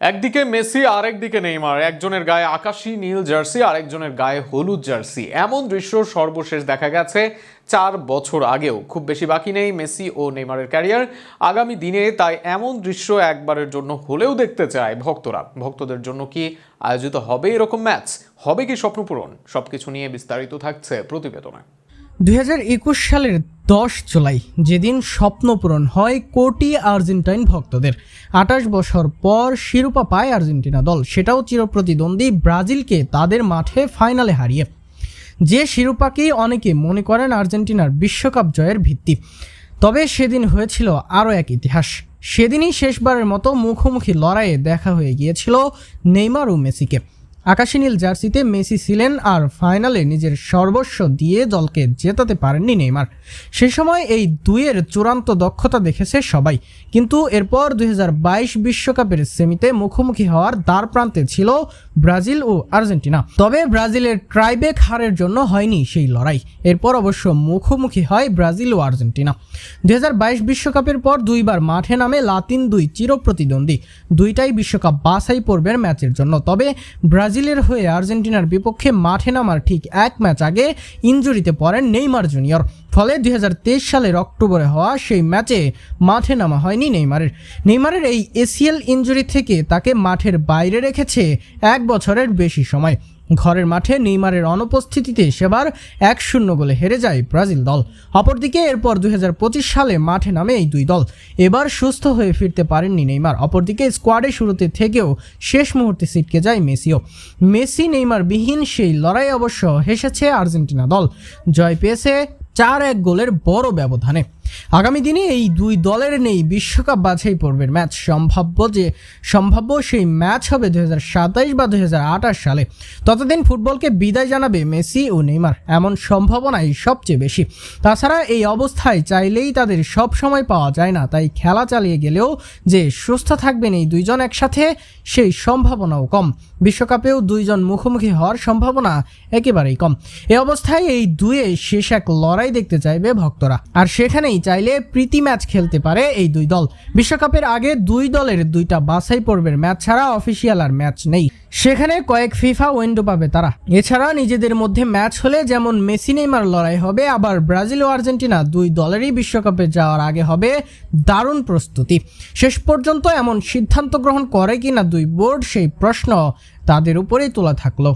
একদিকে মেসি আরেকদিকে নেইমার। একজনের গায়ে আকাশি নীল জার্সি, আরেকজনের গায়ে হলুদ জার্সি। এমন দৃশ্য সর্বশেষ দেখা গেছে চার বছর আগেও। খুব বেশি বাকি নেই মেসি ও নেইমারের ক্যারিয়ার। আগামী দিনে তাই এমন দৃশ্য একবারের জন্য হলেও দেখতে চায় ভক্তরা। ভক্তদের জন্য কি আয়োজিত হবে এরকম ম্যাচ? হবে কি স্বপ্নপূরণ সবকিছু নিয়ে বিস্তারিত থাকছে প্রতিবেদনে। দুই হাজার একুশ সালের দশ জুলাই, যেদিন স্বপ্ন পূরণ হয় কোটি আর্জেন্টাইন ভক্তদের। আঠাশ বছর পর শিরোপা পায় আর্জেন্টিনা দল। সেটাও চিরপ্রতিদ্বন্দ্বী ব্রাজিলকে তাদের মাঠে ফাইনালে হারিয়ে। যে শিরোপাকেই অনেকে মনে করেন আর্জেন্টিনার বিশ্বকাপ জয়ের ভিত্তি। তবে সেদিন হয়েছিল আরও এক ইতিহাস। সেদিনই শেষবারের মতো মুখোমুখি লড়াইয়ে দেখা হয়ে গিয়েছিল নেইমার ও মেসিকে। আকাশী নীল জার্সিতে মেসি ছিলেন আর ফাইনালে নিজের সর্বস্ব দিয়ে দলকে জেতাতে পারেননি নেইমার। সে সময় এই দুইয়ের চূড়ান্ত দক্ষতা দেখেছে সবাই। কিন্তু এরপর দুই বিশ্বকাপের সেমিতে মুখোমুখি হওয়ার দ্বার প্রান্তে ছিল ব্রাজিল ও আর্জেন্টিনা। তবে ব্রাজিলের ট্রাইবেক হারের জন্য হয়নি সেই লড়াই। এরপর অবশ্য মুখোমুখি হয় ব্রাজিল ও আর্জেন্টিনা। দুই বিশ্বকাপের পর দুইবার মাঠে নামে লাতিন দুই চিরপ্রতিদ্বন্দ্বী। দুইটাই বিশ্বকাপ বাছাই পর্বের ম্যাচের জন্য। তবে ব্রাজিলের হয়ে আর্জেন্টিনার বিপক্ষে মাঠে নামার ঠিক এক ম্যাচ আগে ইনজুরিতে পড়েন নেইমার জুনিয়র। ফলে দুই হাজার তেইশ সালের অক্টোবরে হওয়া সেই ম্যাচে মাঠে নামা হয়নি নেইমারের। নেইমারের এই এসিএল ইনজুরি থেকে তাকে মাঠের বাইরে রেখেছে এক বছরের বেশি সময়। ঘরের মাঠে নেইমারের অনুপস্থিতিতে সেবার এক শূন্য গোলে হেরে যায় ব্রাজিল দল। অপরদিকে এরপর দুই হাজার পঁচিশ সালে মাঠে নামে এই দুই দল। এবার সুস্থ হয়ে ফিরতে পারেননি নেইমার। অপরদিকে স্কোয়াডে শুরুতে থেকেও শেষ মুহূর্তে ছিটকে যায় মেসিও। মেসি নেইমার বিহীন সেই লড়াই অবশ্য হেসেছে আর্জেন্টিনা দল। জয় পেয়েছে চার এক গোলের বড় ব্যবধানে। আগামী দিনে এই দুই দলের নেই বিশ্বকাপ বাছাই পর্বের ম্যাচ। সম্ভাব্য যে, সম্ভাব্য সেই ম্যাচ হবে দুই বা দুই হাজার আঠাশ সালে। ততদিন ফুটবলকে বিদায় জানাবে মেসি ও নেইমার। এমন সম্ভাবনাই সবচেয়ে বেশি। তাছাড়া এই অবস্থায় চাইলেই তাদের সব সময় পাওয়া যায় না। তাই খেলা চালিয়ে গেলেও যে সুস্থ থাকবেন এই দুইজন একসাথে, সেই সম্ভাবনাও কম। বিশ্বকাপেও দুইজন মুখোমুখি হওয়ার সম্ভাবনা একেবারেই কম। এ অবস্থায় এই দুয়ে শেষ এক লড়াই দেখতে চাইবে ভক্তরা। আর সেখানেই চাইলে প্রীতি ম্যাচ খেলতে পারে এই দুই দল। বিশ্বকাপের আগে দুই দলের দুইটা বাছাই পর্বের ম্যাচ ছাড়া অফিসিয়াল আর ম্যাচ নেই। সেখানে কয়েক ফিফা উইন্ডো পাবে তারা। এছাড়া নিজেদের মধ্যে ম্যাচ হলে যেমন মেসি নেইমার লড়াই হবে, আবার ব্রাজিল ও আর্জেন্টিনা দুই দলেরই বিশ্বকাপে যাওয়ার আগে হবে দারুণ প্রস্তুতি। শেষ পর্যন্ত এমন সিদ্ধান্ত গ্রহণ করে কিনা দুই বোর্ড সেই প্রশ্ন তাদের উপরেই তোলা থাকল।